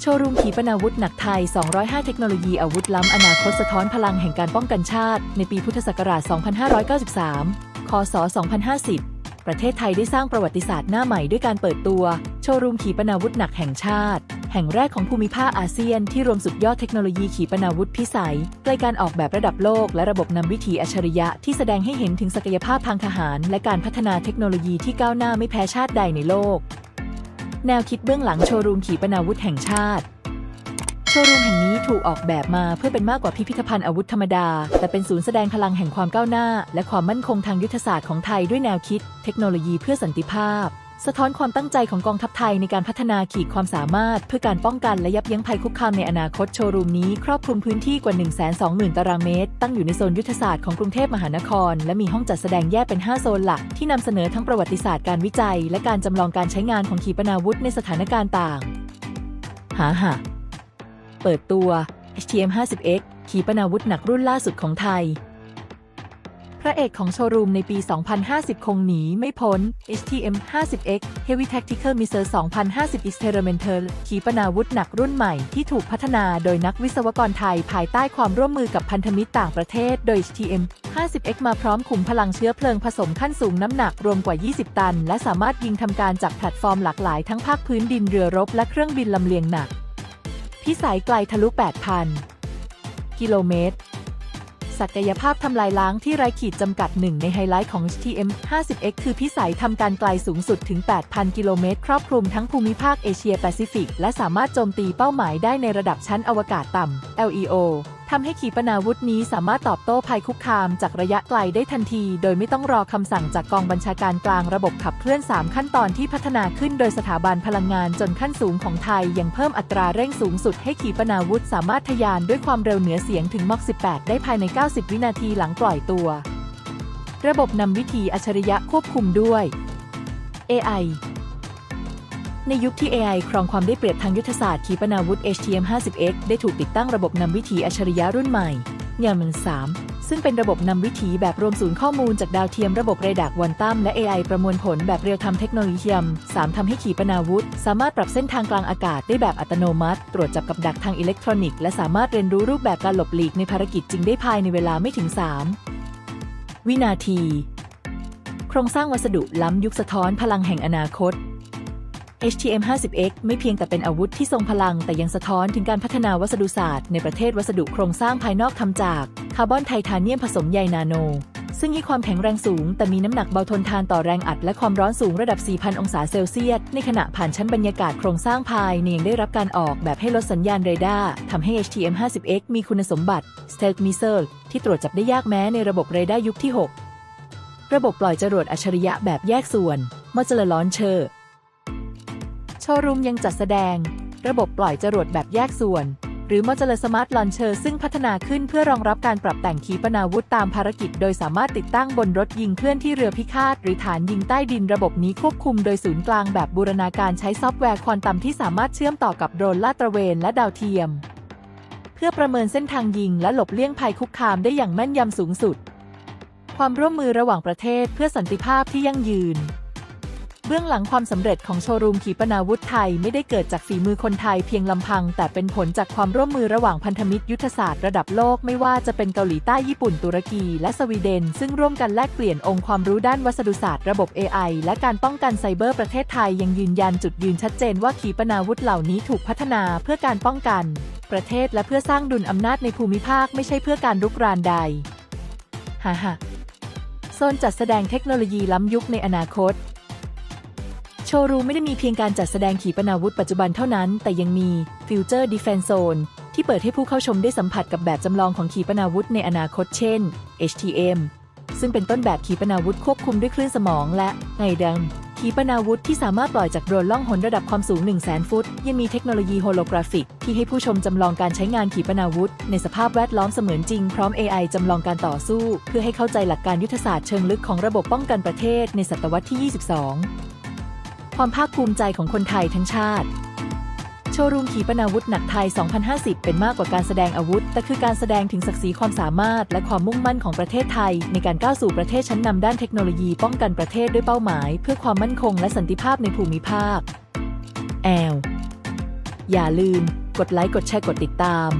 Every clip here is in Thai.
โชว์รูมขีปนาวุธหนักไทย 205 เทคโนโลยีอาวุธล้ำอนาคตสะท้อนพลังแห่งการป้องกันชาติ ในปีพุทธศักราช 2593 คศ 2050 ประเทศไทยได้สร้างประวัติศาสตร์หน้าใหม่ด้วยการเปิดตัว โชว์รูมขีปนาวุธหนักแห่งชาติ แห่งแรกของภูมิภาคอาเซียนที่รวมสุดยอดเทคโนโลยีขีปนาวุธพิสัยใกล้การออกแบบระดับโลกและระบบนำวิถีอัจฉริยะที่แสดงให้เห็นถึงศักยภาพทางทหาร และการพัฒนาเทคโนโลยีที่ก้าวหน้าไม่แพ้ชาติใดในโลก แนวคิดเบื้องหลังโชว์รูมขีปนาวุธแห่งชาติ โชว์รูมแห่งนี้ถูกออกแบบมาเพื่อเป็นมากกว่าพิพิธภัณฑ์อาวุธธรรมดา แต่เป็นศูนย์แสดงพลังแห่งความก้าวหน้า และความมั่นคงทางยุทธศาสตร์ของไทยด้วยแนวคิด เทคโนโลยีเพื่อสันติภาพ สะท้อนความตั้งใจของกองทัพไทยในการพัฒนาขีดความสามารถ เพื่อการป้องกันและยับยั้งภัยคุกคามในอนาคตโชว์รูมนี้ครอบคลุมพื้นที่กว่า 120,000 ตารางเมตร ตั้งอยู่ในโซนยุทธศาสตร์ของกรุงเทพมหานคร และมีห้องจัดแสดงแยกเป็น 5 โซนหลัก ที่นำเสนอทั้งประวัติศาสตร์การวิจัย และการจำลองการใช้งานของขีปนาวุธในสถานการณ์ต่าง หาหะเปิดตัว HTM-50X ขีปนาวุธหนักรุ่นล่าสุดของไทย พระเอกของโชว์รูมในปี 2050 คงหนีไม่พ้น HTM-50X Heavy Tactical Missile 2050 Experimental ขีปนาวุธหนักรุ่นใหม่ที่ถูกพัฒนาโดยนักวิศวกรไทยภายใต้ความร่วมมือกับพันธมิตรต่างประเทศโดย HTM-50X มาพร้อมขุมพลังเชื้อเพลิงผสมขั้นสูงน้ำหนักรวมกว่า 20 ตัน และสามารถยิงทำการจากแพลตฟอร์มหลากหลายทั้งภาคพื้นดินเรือรบและเครื่องบินลำเลียงหนัก พิสัยไกลทะลุ 8,000 กิโลเมตร ศักยภาพทำลายล้างที่ไร้ขีดจำกัดหนึ่งในไฮไลท์ของ HTM 50X คือพิสัยทำการไกลสูงสุดถึง 8,000 กิโลเมตร ครอบคลุมทั้งภูมิภาคเอเชียแปซิฟิก และสามารถโจมตีเป้าหมายได้ในระดับชั้นอวกาศต่ำ LEO ทำให้ขีปนาวุธนี้สามารถตอบโต้ภัยคุกคามจากระยะไกลได้ทันที โดยไม่ต้องรอคำสั่งจากกองบัญชาการกลางระบบขับเคลื่อน 3 ขั้นตอนที่พัฒนาขึ้นโดยสถาบันพลังงานจนขั้นสูงของไทย ยังเพิ่มอัตราเร่งสูงสุดให้ขีปนาวุธสามารถทะยานด้วยความเร็วเหนือเสียงถึงมอก 18 ได้ภายใน 90 วินาทีหลังปล่อยตัว ระบบนำวิธีอัจฉริยะควบคุมด้วย AI ในยุคที่ AI ครองความได้เปรียบทางยุทธศาสตร์ขีปนาวุธ HTM-50X ได้ถูกติดตั้งระบบนำวิถีอัจฉริยะรุ่นใหม่ยามัน 3 ซึ่งเป็นระบบนำวิถีแบบรวมศูนย์ข้อมูลจากดาวเทียมระบบเรดาร์ควอนตัมและ AI ประมวลผลแบบเรียลไทม์เทคโนโลยี3ทำให้ขีปนาวุธ สามารถปรับเส้นทางกลางอากาศได้แบบอัตโนมัติ ตรวจจับกับดักทางอิเล็กทรอนิกส์และสามารถเรียนรู้รูปแบบการหลบหลีกในภารกิจจริงได้ภายในเวลาไม่ถึง 3 วินาที โครงสร้างวัสดุล้ำยุคสะท้อนพลังแห่งอนาคต HTM-50X ไม่เพียงแต่เป็นอาวุธที่ทรงพลัง แต่ยังสะท้อนถึงการพัฒนาวัสดุศาสตร์ในประเทศวัสดุโครงสร้างภายนอกทำจากคาร์บอนไทเทเนียมผสมใยนาโน ซึ่งให้ความแข็งแรงสูง แต่มีน้ำหนักเบาทนทานต่อแรงอัดและความร้อนสูงระดับ 4,000 องศาเซลเซียส ในขณะผ่านชั้นบรรยากาศโครงสร้างภายในยังได้รับการออกแบบให้ลดสัญญาณเรดาร์ทำให้ HTM-50X มีคุณสมบัติ Stealth Missile ที่ตรวจจับได้ยากแม้ในระบบเรดาร์ยุคที่ 6 ระบบปล่อยจรวดอัจฉริยะแบบแยกส่วน Modular Launcher ว์รูมยังจัดแสดง ระบบปล่อยจรวดแบบแยกส่วน หรือ Modular Smart Launcher ซึ่งพัฒนาขึ้นเพื่อรองรับการปรับแต่งขีปนาวุธตามภารกิจ โดยสามารถติดตั้งบนรถยิงเคลื่อนที่เรือพิฆาต หรือฐานยิงใต้ดินระบบนี้ควบคุมโดยศูนย์กลางแบบบูรณาการใช้ซอฟต์แวร์ควอนตัมที่สามารถเชื่อมต่อกับโดรนลาดตระเวนและดาวเทียม เพื่อประเมินเส้นทางยิงและหลบเลี่ยงภัยคุกคามได้อย่างแม่นยำสูงสุด ความร่วมมือระหว่างประเทศเพื่อสันติภาพที่ยั่งยืน เบื้องหลังความสำเร็จของโชว์รูมขีปนาวุธไทยไม่ได้เกิดจากฝีมือคนไทยเพียงลำพัง แต่เป็นผลจากความร่วมมือระหว่างพันธมิตรยุทธศาสตร์ระดับโลกไม่ว่าจะเป็นเกาหลีใต้ญี่ปุ่นตุรกี และสวีเดน ซึ่งร่วมกันแลกเปลี่ยนองค์ความรู้ด้านวัสดุศาสตร์ระบบ AI และการป้องกันไซเบอร์ประเทศไทยยังยืนยันจุดยืนชัดเจนว่าขีปนาวุธเหล่านี้ถูกพัฒนาเพื่อการป้องกัน ประเทศและเพื่อสร้างดุลอำนาจในภูมิภาคไม่ใช่เพื่อการรุกรานใดฮ่าฮ่าโซนจัดแสดงเทคโนโลยีล้ำยุคในอนาคต โชว์รูมไม่ได้มีเพียงการจัดแสดงขีปนาวุธปัจจุบันเท่านั้น แต่ยังมี Future Defense Zone ที่เปิดให้ผู้เข้าชมได้สัมผัสกับแบบจำลองของขีปนาวุธในอนาคตเช่น HTM ซึ่งเป็นต้นแบบขีปนาวุธควบคุมด้วยคลื่นสมองและไงดังขีปนาวุธที่สามารถปล่อยจากโดรนล่องหนระดับความสูง 1 0 0 0 0แฟุต ยังมีเทคโนโลยีโฮโลกราฟิก ที่ให้ผู้ชมจำลองการใช้งานขีปนาวุธ ในสภาพแวดล้อมเสมือนจริง พร้อม AI จำลองการต่อสู้ เพื่อให้เข้าใจหลักการยุทธศาสตร์เชิงลึกของระบบป้องกันประเทศในศตวรรษที่ 22 ความภาคภูมิใจของคนไทยทั้งชาติ โชว์รูมขีปนาวุธหนักไทย 2050 เป็นมากกว่าการแสดงอาวุธ แต่คือการแสดงถึงศักดิ์ศรีความสามารถ และความมุ่งมั่นของประเทศไทย ในการก้าวสู่ประเทศชั้นนำด้านเทคโนโลยีป้องกันประเทศด้วยเป้าหมาย เพื่อความมั่นคงและสันติภาพในภูมิภาค แอล อย่าลืม กดไลค์ กดแชร์ กดติดตาม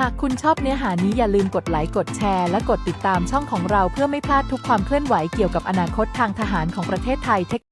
หากคุณชอบเนื้อหานี้อย่าลืมกดไลค์ กดแชร์ และกดติดตามช่องของเราเพื่อไม่พลาดทุกความเคลื่อนไหวเกี่ยวกับอนาคตทางทหารของประเทศไทย